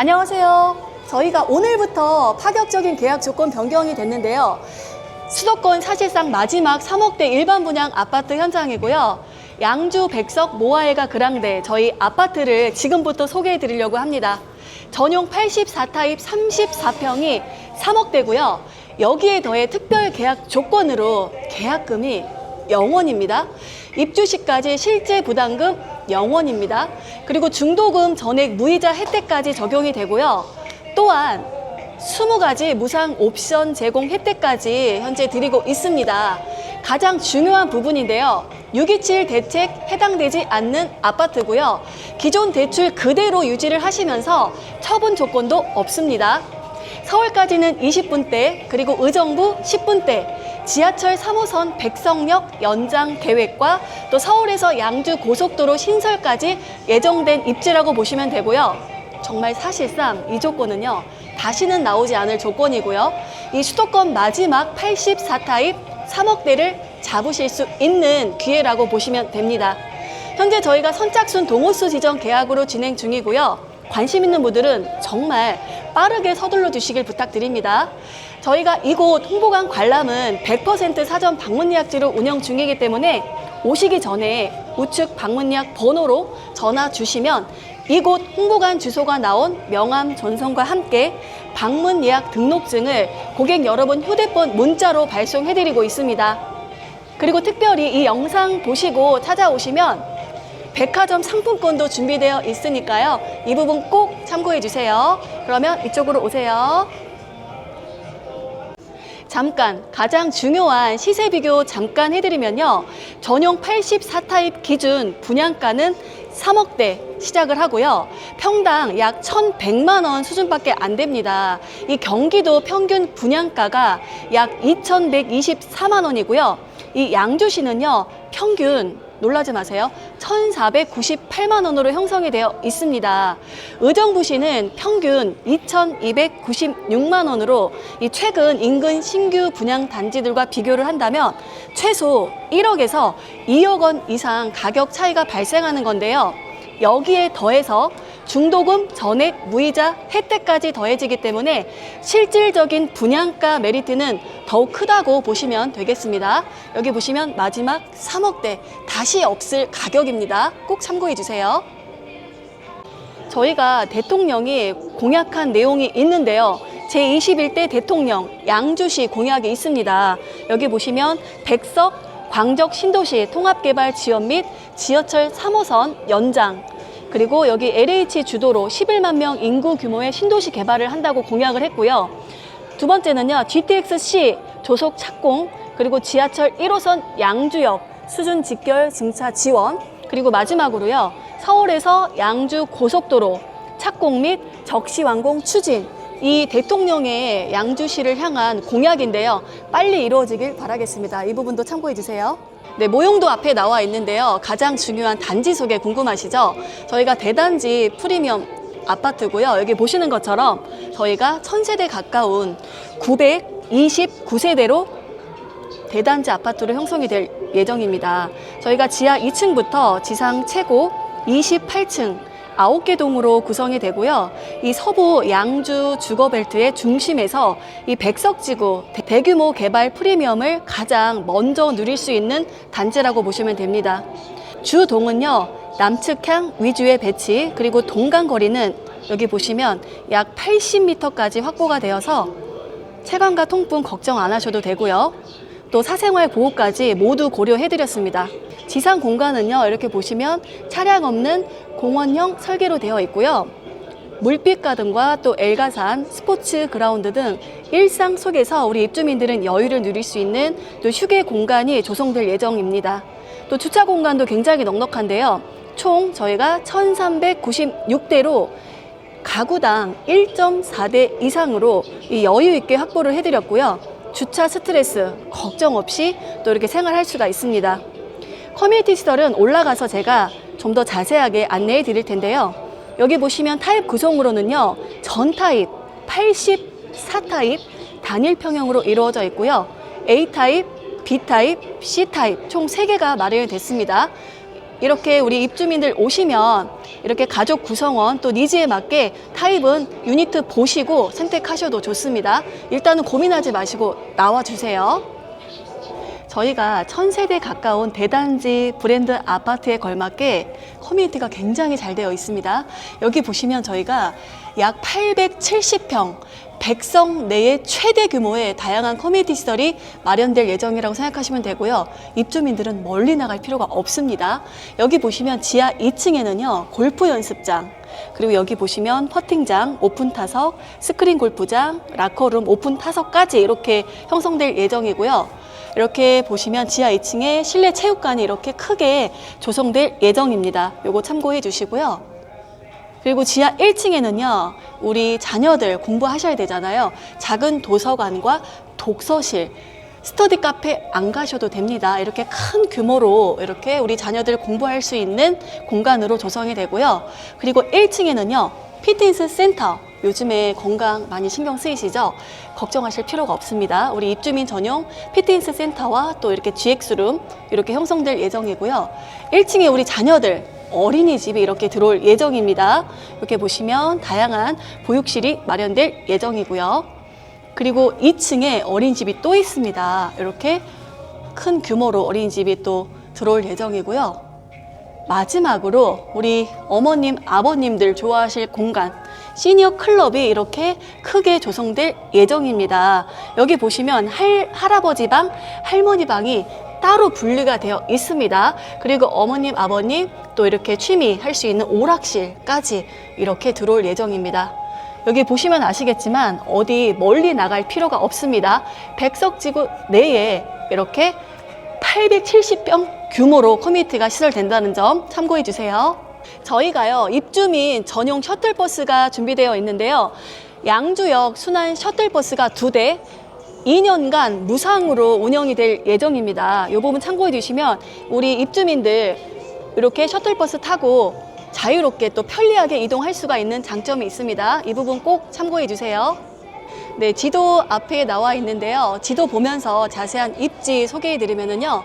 안녕하세요. 저희가 오늘부터 파격적인 계약 조건 변경이 됐는데요. 수도권 사실상 마지막 3억대 일반 분양 아파트 현장이고요. 양주 백석 모아일가 그랑대 저희 아파트를 지금부터 소개해 드리려고 합니다. 전용 84타입 34평이 3억대고요. 여기에 더해 특별 계약 조건으로 계약금이 0원입니다. 입주 시까지 실제 부담금 0원입니다. 그리고 중도금 전액 무이자 혜택까지 적용이 되고요. 또한 20가지 무상 옵션 제공 혜택까지 현재 드리고 있습니다. 가장 중요한 부분인데요. 627 대책 해당되지 않는 아파트고요. 기존 대출 그대로 유지를 하시면서 처분 조건도 없습니다. 서울까지는 20분대, 그리고 의정부 10분대, 지하철 3호선 백성역 연장 계획과 또 서울에서 양주 고속도로 신설까지 예정된 입지라고 보시면 되고요. 정말 사실상 이 조건은요, 다시는 나오지 않을 조건이고요. 이 수도권 마지막 84타입 3억대를 잡으실 수 있는 기회라고 보시면 됩니다. 현재 저희가 선착순 동호수 지정 계약으로 진행 중이고요. 관심 있는 분들은 정말 빠르게 서둘러 주시길 부탁드립니다. 저희가 이곳 홍보관 관람은 100% 사전 방문 예약제로 운영 중이기 때문에 오시기 전에 우측 방문 예약 번호로 전화 주시면 이곳 홍보관 주소가 나온 명함 전송과 함께 방문 예약 등록증을 고객 여러분 휴대폰 문자로 발송해드리고 있습니다. 그리고 특별히 이 영상 보시고 찾아오시면 백화점 상품권도 준비되어 있으니까요. 이 부분 꼭 참고해 주세요. 그러면 이쪽으로 오세요. 잠깐 가장 중요한 시세 비교 잠깐 해드리면요. 전용 84타입 기준 분양가는 3억대 시작을 하고요. 평당 약 1,100만 원 수준밖에 안 됩니다. 이 경기도 평균 분양가가 약 2,124만 원이고요. 이 양주시는요. 평균 놀라지 마세요. 1,498만 원으로 형성이 되어 있습니다. 의정부시는 평균 2,296만 원으로 이 최근 인근 신규 분양 단지들과 비교를 한다면 최소 1억에서 2억 원 이상 가격 차이가 발생하는 건데요. 여기에 더해서 중도금 전액 무이자 혜택까지 더해지기 때문에 실질적인 분양가 메리트는 더욱 크다고 보시면 되겠습니다. 여기 보시면 마지막 3억대 다시 없을 가격입니다. 꼭 참고해 주세요. 저희가 대통령이 공약한 내용이 있는데요. 제21대 대통령 양주시 공약이 있습니다. 여기 보시면 백석 광적 신도시 통합개발 지원 및 지하철 3호선 연장 그리고 여기 LH 주도로 11만 명 인구 규모의 신도시 개발을 한다고 공약을 했고요. 두 번째는요. GTX-C 조속 착공 그리고 지하철 1호선 양주역 수준 직결 증차 지원 그리고 마지막으로요. 서울에서 양주 고속도로 착공 및 적시 완공 추진 이 대통령의 양주시를 향한 공약인데요. 빨리 이루어지길 바라겠습니다. 이 부분도 참고해 주세요. 네, 모형도 앞에 나와 있는데요. 가장 중요한 단지 소개 궁금하시죠? 저희가 대단지 프리미엄 아파트고요. 여기 보시는 것처럼 저희가 천세대 가까운 929세대로 대단지 아파트로 형성이 될 예정입니다. 저희가 지하 2층부터 지상 최고 28층 9개 동으로 구성이 되고요. 이 서부 양주 주거벨트의 중심에서 이 백석지구 대- 대규모 개발 프리미엄을 가장 먼저 누릴 수 있는 단지라고 보시면 됩니다. 주동은요, 남측향 위주의 배치, 그리고 동강 거리는 여기 보시면 약 80m까지 확보가 되어서 채광과 통풍 걱정 안 하셔도 되고요. 또 사생활 보호까지 모두 고려해드렸습니다. 지상 공간은요, 이렇게 보시면 차량 없는 공원형 설계로 되어 있고요. 물빛 가든과 또 엘가산, 스포츠 그라운드 등 일상 속에서 우리 입주민들은 여유를 누릴 수 있는 또 휴게 공간이 조성될 예정입니다. 또 주차 공간도 굉장히 넉넉한데요. 총 저희가 1396대로 가구당 1.4대 이상으로 이 여유 있게 확보를 해드렸고요. 주차 스트레스 걱정 없이 또 이렇게 생활할 수가 있습니다. 커뮤니티 시설은 올라가서 제가 좀 더 자세하게 안내해 드릴 텐데요. 여기 보시면 타입 구성으로는요. 전 타입 84타입 단일 평형으로 이루어져 있고요. A 타입, B 타입, C 타입 총 3개가 마련이 됐습니다. 이렇게 우리 입주민들 오시면 이렇게 가족 구성원 또 니즈에 맞게 타입은 유니트 보시고 선택하셔도 좋습니다. 일단은 고민하지 마시고 나와 주세요. 저희가 천세대 가까운 대단지 브랜드 아파트에 걸맞게 커뮤니티가 굉장히 잘 되어 있습니다. 여기 보시면 저희가 약 870평, 백성 내의 최대 규모의 다양한 커뮤니티 시설이 마련될 예정이라고 생각하시면 되고요. 입주민들은 멀리 나갈 필요가 없습니다. 여기 보시면 지하 2층에는요, 골프 연습장, 그리고 여기 보시면 퍼팅장, 오픈 타석, 스크린 골프장, 라커룸, 오픈 타석까지 이렇게 형성될 예정이고요. 이렇게 보시면 지하 2층에 실내 체육관이 이렇게 크게 조성될 예정입니다. 요거 참고해 주시고요. 그리고 지하 1층에는요, 우리 자녀들 공부하셔야 되잖아요. 작은 도서관과 독서실, 스터디 카페 안 가셔도 됩니다. 이렇게 큰 규모로 이렇게 우리 자녀들 공부할 수 있는 공간으로 조성이 되고요. 그리고 1층에는요, 피트니스 센터. 요즘에 건강 많이 신경 쓰이시죠? 걱정하실 필요가 없습니다. 우리 입주민 전용 피트니스 센터와 또 이렇게 GX룸 이렇게 형성될 예정이고요. 1층에 우리 자녀들 어린이집이 이렇게 들어올 예정입니다. 이렇게 보시면 다양한 보육실이 마련될 예정이고요. 그리고 2층에 어린이집이 또 있습니다. 이렇게 큰 규모로 어린이집이 또 들어올 예정이고요. 마지막으로 우리 어머님, 아버님들 좋아하실 공간 시니어 클럽이 이렇게 크게 조성될 예정입니다. 여기 보시면 할, 할아버지 방, 할머니 방이 따로 분리가 되어 있습니다. 그리고 어머님, 아버님 또 이렇게 취미 할 수 있는 오락실까지 이렇게 들어올 예정입니다. 여기 보시면 아시겠지만 어디 멀리 나갈 필요가 없습니다. 백석지구 내에 이렇게 870평 규모로 커뮤니티가 시설된다는 점 참고해 주세요. 저희가요, 입주민 전용 셔틀버스가 준비되어 있는데요. 양주역 순환 셔틀버스가 두 대, 2년간 무상으로 운영이 될 예정입니다. 이 부분 참고해 주시면 우리 입주민들 이렇게 셔틀버스 타고 자유롭게 또 편리하게 이동할 수가 있는 장점이 있습니다. 이 부분 꼭 참고해 주세요. 네, 지도 앞에 나와 있는데요. 지도 보면서 자세한 입지 소개해 드리면은요.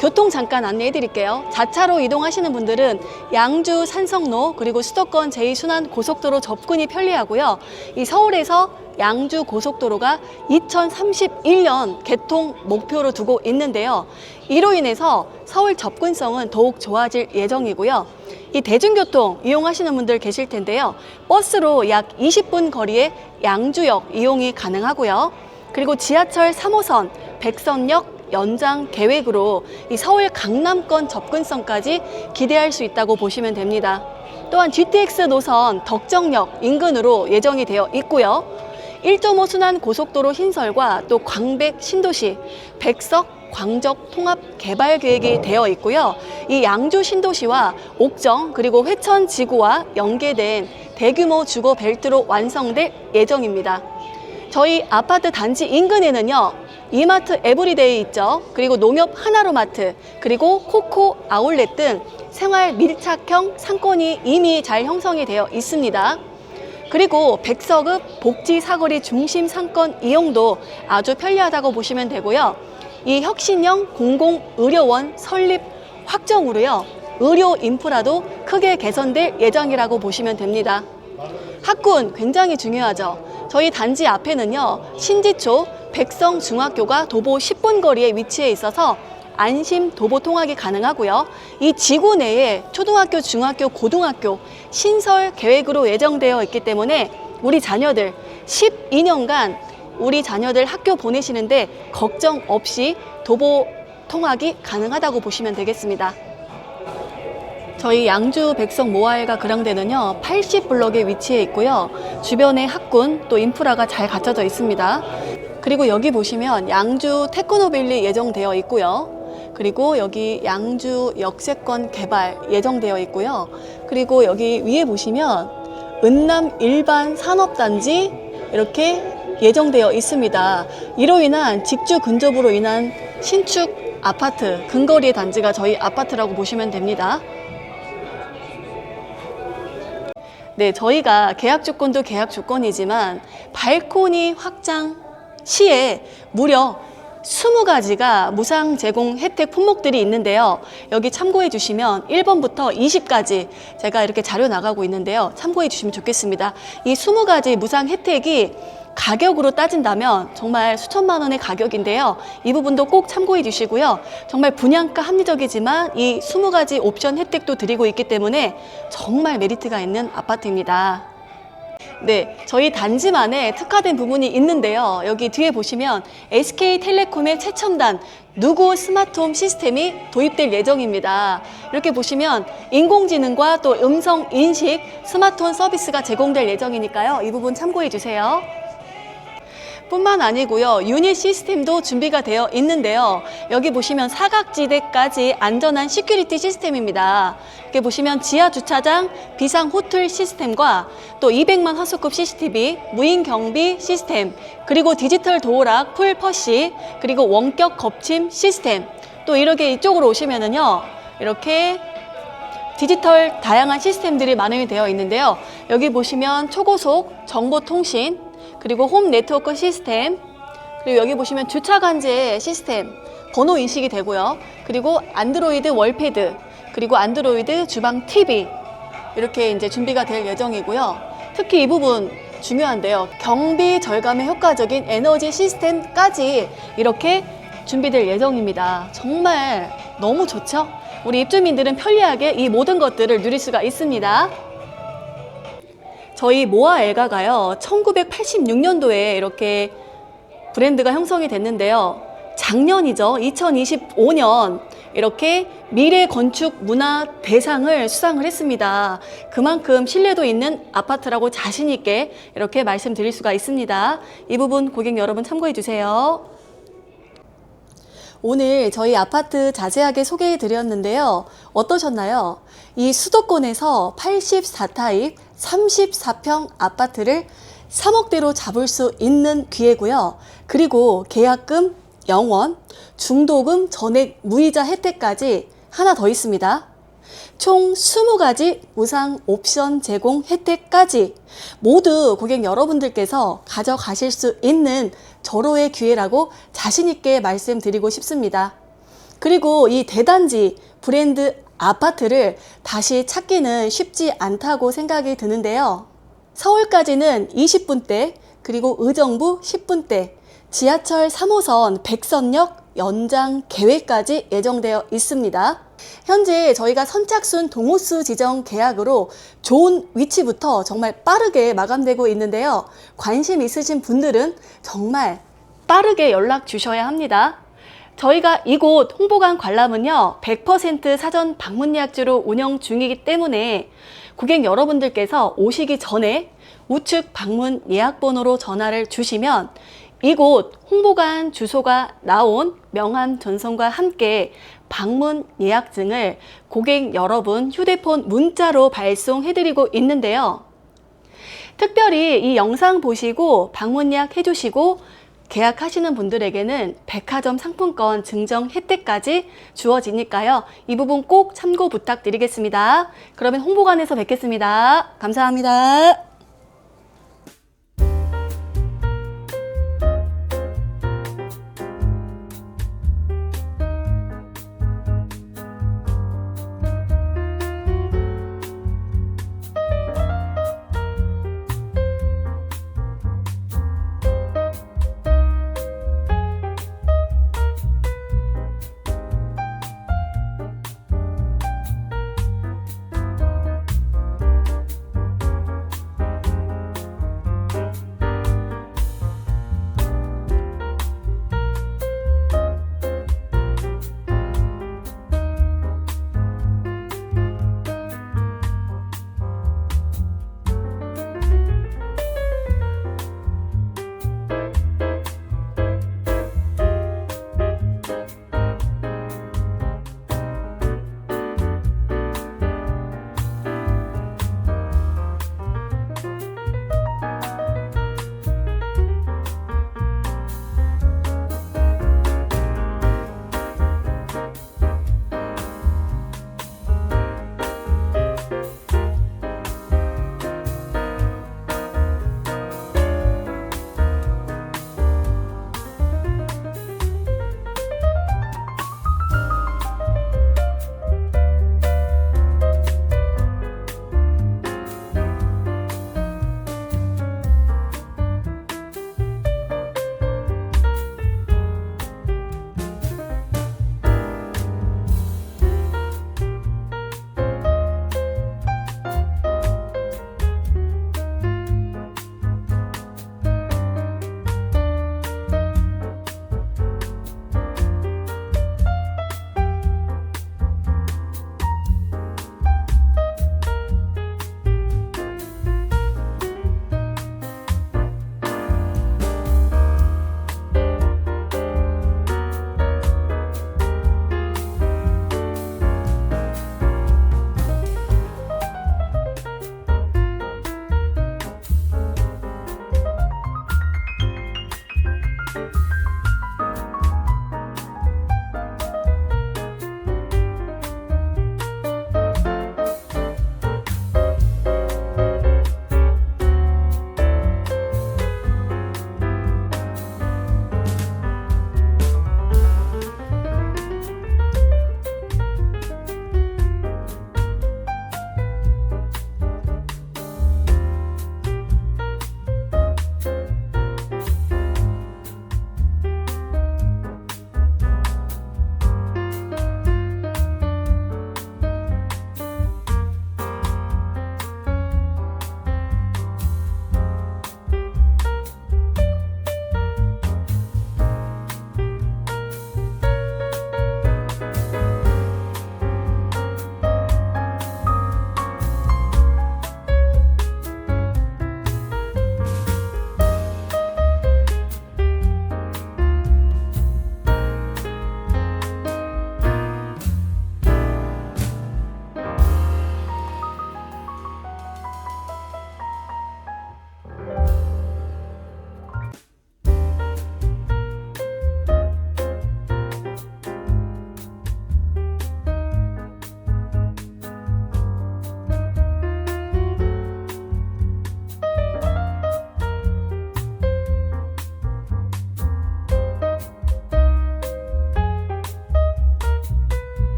교통 잠깐 안내해 드릴게요. 자차로 이동하시는 분들은 양주 산성로 그리고 수도권 제2순환 고속도로 접근이 편리하고요. 이 서울에서 양주 고속도로가 2031년 개통 목표로 두고 있는데요. 이로 인해서 서울 접근성은 더욱 좋아질 예정이고요. 이 대중교통 이용하시는 분들 계실 텐데요. 버스로 약 20분 거리에 양주역 이용이 가능하고요. 그리고 지하철 3호선 백선역 연장 계획으로 이 서울 강남권 접근성까지 기대할 수 있다고 보시면 됩니다. 또한 GTX 노선 덕정역 인근으로 예정이 되어 있고요. 1.5 순환 고속도로 신설과 또 광백 신도시, 백석 광적 통합 개발 계획이 되어 있고요. 이 양주 신도시와 옥정 그리고 회천 지구와 연계된 대규모 주거 벨트로 완성될 예정입니다. 저희 아파트 단지 인근에는요. 이마트 에브리데이 있죠. 그리고 농협 하나로마트, 그리고 코코 아울렛 등 생활 밀착형 상권이 이미 잘 형성이 되어 있습니다. 그리고 백서급 복지 사거리 중심 상권 이용도 아주 편리하다고 보시면 되고요. 이 혁신형 공공의료원 설립 확정으로요. 의료 인프라도 크게 개선될 예정이라고 보시면 됩니다. 학군 굉장히 중요하죠. 저희 단지 앞에는요, 신지초 백성중학교가 도보 10분 거리에 위치해 있어서 안심 도보 통학이 가능하고요. 이 지구 내에 초등학교, 중학교, 고등학교 신설 계획으로 예정되어 있기 때문에 우리 자녀들 12년간 우리 자녀들 학교 보내시는데 걱정 없이 도보 통학이 가능하다고 보시면 되겠습니다. 저희 양주 백석 모아일가 그랑대는요 80블럭에 위치해 있고요 주변에 학군 또 인프라가 잘 갖춰져 있습니다 그리고 여기 보시면 양주 테크노빌리 예정되어 있고요 그리고 여기 양주 역세권 개발 예정되어 있고요. 그리고 여기 위에 보시면 은남 일반 산업단지 이렇게 예정되어 있습니다. 이로 인한 직주 근접으로 인한 신축 아파트 근거리의 단지가 저희 아파트라고 보시면 됩니다. 네, 저희가 계약 조건도 계약 조건이지만 발코니 확장 시에 무려 20가지가 무상 제공 혜택 품목들이 있는데요. 여기 참고해 주시면 1번부터 20까지 제가 이렇게 자료 나가고 있는데요. 참고해 주시면 좋겠습니다. 이 20가지 무상 혜택이 가격으로 따진다면 정말 수천만 원의 가격인데요. 이 부분도 꼭 참고해 주시고요. 정말 분양가 합리적이지만 이 20가지 옵션 혜택도 드리고 있기 때문에 정말 메리트가 있는 아파트입니다. 네, 저희 단지만에 특화된 부분이 있는데요. 여기 뒤에 보시면 SK텔레콤의 최첨단 누구 스마트홈 시스템이 도입될 예정입니다. 이렇게 보시면 인공지능과 또 음성 인식 스마트홈 서비스가 제공될 예정이니까요. 이 부분 참고해 주세요. 뿐만 아니고요. 유닛 시스템도 준비가 되어 있는데요. 여기 보시면 사각지대까지 안전한 시큐리티 시스템입니다. 이렇게 보시면 지하 주차장 비상 호텔 시스템과 또 200만 화소급 CCTV, 무인 경비 시스템, 그리고 디지털 도어락 풀 퍼시, 그리고 원격 겁침 시스템. 또 이렇게 이쪽으로 오시면은요. 이렇게 디지털 다양한 시스템들이 마련이 되어 있는데요. 여기 보시면 초고속 정보통신, 그리고 홈 네트워크 시스템, 그리고 여기 보시면 주차 관제 시스템, 번호 인식이 되고요. 그리고 안드로이드 월패드, 그리고 안드로이드 주방 TV 이렇게 이제 준비가 될 예정이고요. 특히 이 부분 중요한데요. 경비 절감에 효과적인 에너지 시스템까지 이렇게 준비될 예정입니다. 정말 너무 좋죠? 우리 입주민들은 편리하게 이 모든 것들을 누릴 수가 있습니다. 저희 모아 엘가가요, 1986년도에 이렇게 브랜드가 형성이 됐는데요. 작년이죠. 2025년 이렇게 미래 건축 문화 대상을 수상을 했습니다. 그만큼 신뢰도 있는 아파트라고 자신 있게 이렇게 말씀드릴 수가 있습니다. 이 부분 고객 여러분 참고해 주세요. 오늘 저희 아파트 자세하게 소개해 드렸는데요. 어떠셨나요? 이 수도권에서 84타입 34평 아파트를 3억대로 잡을 수 있는 기회고요. 그리고 계약금 0원, 중도금 전액 무이자 혜택까지 하나 더 있습니다. 총 20가지 무상 옵션 제공 혜택까지 모두 고객 여러분들께서 가져가실 수 있는 절호의 기회라고 자신있게 말씀드리고 싶습니다. 그리고 이 대단지 브랜드 아파트를 다시 찾기는 쉽지 않다고 생각이 드는데요. 서울까지는 20분대, 그리고 의정부 10분대, 지하철 3호선 백선역 연장 계획까지 예정되어 있습니다. 현재 저희가 선착순 동호수 지정 계약으로 좋은 위치부터 정말 빠르게 마감되고 있는데요. 관심 있으신 분들은 정말 빠르게 연락 주셔야 합니다. 저희가 이곳 홍보관 관람은요, 100% 사전 방문 예약제로 운영 중이기 때문에 고객 여러분들께서 오시기 전에 우측 방문 예약 번호로 전화를 주시면 이곳 홍보관 주소가 나온 명함 전송과 함께 방문 예약증을 고객 여러분 휴대폰 문자로 발송해드리고 있는데요. 특별히 이 영상 보시고 방문 예약 해주시고 계약하시는 분들에게는 백화점 상품권 증정 혜택까지 주어지니까요. 이 부분 꼭 참고 부탁드리겠습니다. 그러면 홍보관에서 뵙겠습니다. 감사합니다.